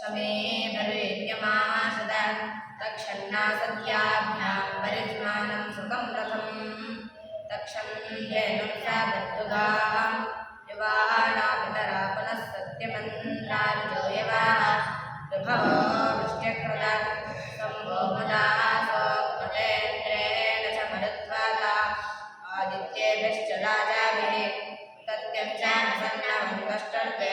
शमे भवेद्यमाशद तक्षन्ना सत्याभ्यां परिज्ञानं सुखं रथम् तक्षं धेनुं सा बद्धुगाः युवाना पितरा पुनः सत्यमन्त्रार्जो यवाः विभवो वृष्ट्यकृता सम्भो मदासो मतेन्द्रेण च मरुत्वाता आदित्येभ्यश्च राजाभिः तत्यञ्चासन्नमन्वष्टर्देवस्य निष्क्रेतम्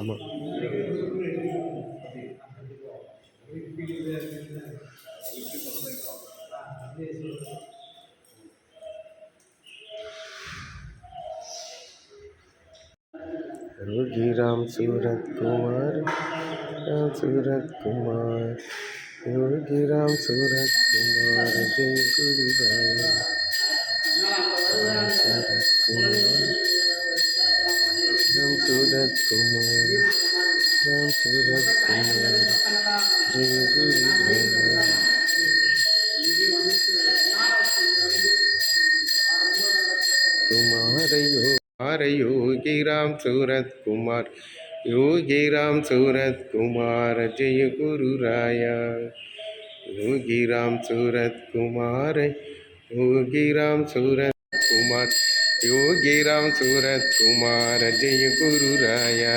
ஆமாம் योगी राम सूरत कुमार राम सूरत कुमार योगी राम सूरत कुमार जय गुरु राम जय गुरु राम कुमार यो कुमार योगी राम सूरत कुमार योगी राम सूरत कुमार जय गुरु राया योगी राम सूरत कुमार योगी राम सूरत कुमार योगी राम सूरत कुमार जय गुरु राया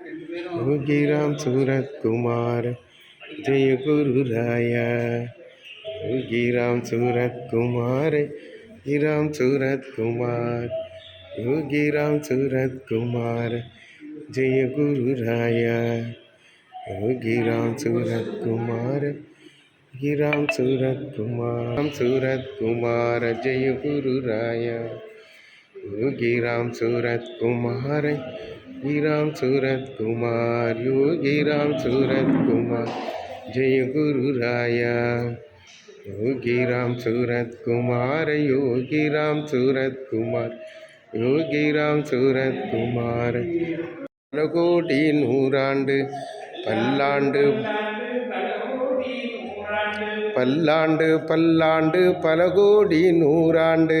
गुरु राम सूरत कुमार जय गुरु राया गुरु राम सूरत कुमार जी राम सूरत कुमार गुरु राम सूरत कुमार जय गुरु राया गुरु राम सूरत कुमार गिराम सूरत कुमार राम सूरत कुमार जय गुरु राया गुरु राम सूरत कुमार राम सूरत कुमार योगी राम सूरत कुमार जय गुरु राया योगी राम सूरत कुमार योगी राम सूरत कुमार யோகி ராம் சூரத் குமார் பல கோடி நூறாண்டு பல்லாண்டு பல்லாண்டு பல்லாண்டு பல கோடி நூறாண்டு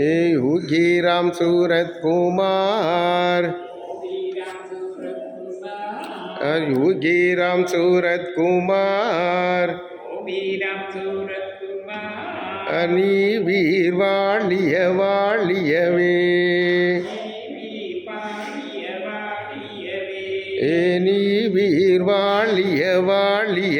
ஏ யோகிராம் சூரத் குமார். யோகிராம் சூரத் குமார். நீ வீர் வாழிய வாழியவே. ஏ நீ வீர் வாழிய வாழிய